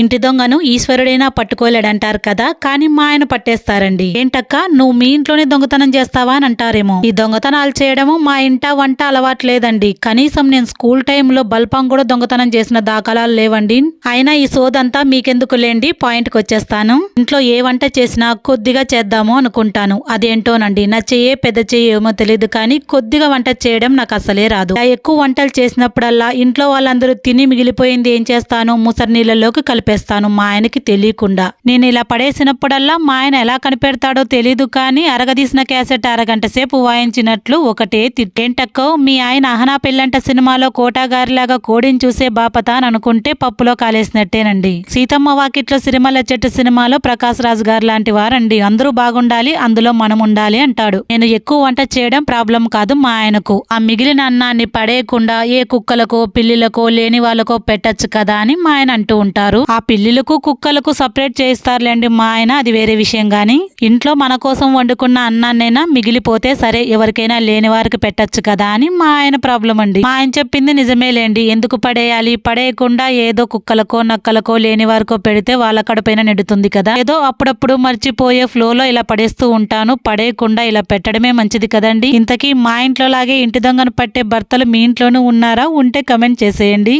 ఇంటి దొంగను ఈశ్వరుడైనా పట్టుకోలేడంటారు కదా కానీ మా ఆయన పట్టేస్తారండి. ఏంటక్క నువ్వు మీ ఇంట్లోనే దొంగతనం చేస్తావా అని అంటారేమో. ఈ దొంగతనాలు చేయడము మా ఇంట వంట అలవాట్లేదండి కనీసం నేను స్కూల్ టైంలో బల్పం కూడా దొంగతనం చేసిన దాఖలాలు లేవండి. అయినా ఈ సోదంతా మీకెందుకు లేండి పాయింట్కి వచ్చేస్తాను. ఇంట్లో ఏ వంట చేసినా కొద్దిగా చేద్దాము అనుకుంటాను. అదేంటోనండి నా చెయ్యే పెద్ద చెయ్యి ఏమో తెలియదు కానీ కొద్దిగా వంట చేయడం నాకు అసలే రాదు. ఎక్కువ వంటలు చేసినప్పుడల్లా ఇంట్లో వాళ్ళందరూ తిని మిగిలిపోయింది ఏం చేస్తాను? ముసరి నీళ్ళలోకి కలిపేస్తాను మా ఆయనకి తెలియకుండా. నేను ఇలా పడేసినప్పుడల్లా మా ఆయన ఎలా కనిపెడతాడో తెలీదు కానీ అరగదీసిన క్యాసెట్ అరగంట సేపు వాయించినట్లు ఒకటే తిట్టేంటక్కో మీ ఆయన అహనా పెళ్ళంట సినిమాలో కోటాగారిలాగా కోడిని చూసే బాపత అని అనుకుంటే పప్పులో కాలేసినట్టేనండి. సీతమ్మ వాకిట్లో సిరిమల్ల చెట్టు సినిమాలో ప్రకాశ్ రాజ్ గారు లాంటి వారండి. అందరూ బాగుండాలి అందులో మనం ఉండాలి అంటాడు. నేను ఎక్కువ వంట చేయడం ప్రాబ్లం కాదు మా ఆయనకు. ఆ మిగిలిన అన్నాన్ని పడేయకుండా ఏ కుక్కలకో పిల్లిలకో లేని వాళ్ళకో పెట్టచ్చు కదా అని మా ఆయన అంటూ ఉంటారు. ఆ పిల్లిలకు కుక్కలకు సపరేట్ చేయిస్తారులేండి మా ఆయన అది వేరే విషయం కానీ ఇంట్లో మన కోసం వండుకున్న అన్నాన్నైనా మిగిలిపోతే సరే ఎవరికైనా లేని వారికి పెట్టచ్చు కదా అని మా ఆయన ప్రాబ్లం అండి. మా ఆయన చెప్పింది నిజమేలేండి ఎందుకు పడేయాలి? పడేయకుండా ఏదో కుక్కలకో నక్కలకో లేని వారికో పెడితే వాళ్ళ కడపైన నెడుతుంది కదా. ఏదో అప్పుడప్పుడు మర్చిపోయే ఫ్లోలో ఇలా పడేస్తూ ఉంటాను. పడేయకుండా ఇలా పెట్టడమే మంచిది కదండి. ఇంతకీ మా ఇంట్లో లాగే ఇంటి దొంగను పట్టే భర్తలు మీ ఇంట్లోనూ ఉన్నారా? ఉంటే కమెంట్ చేసేయండి.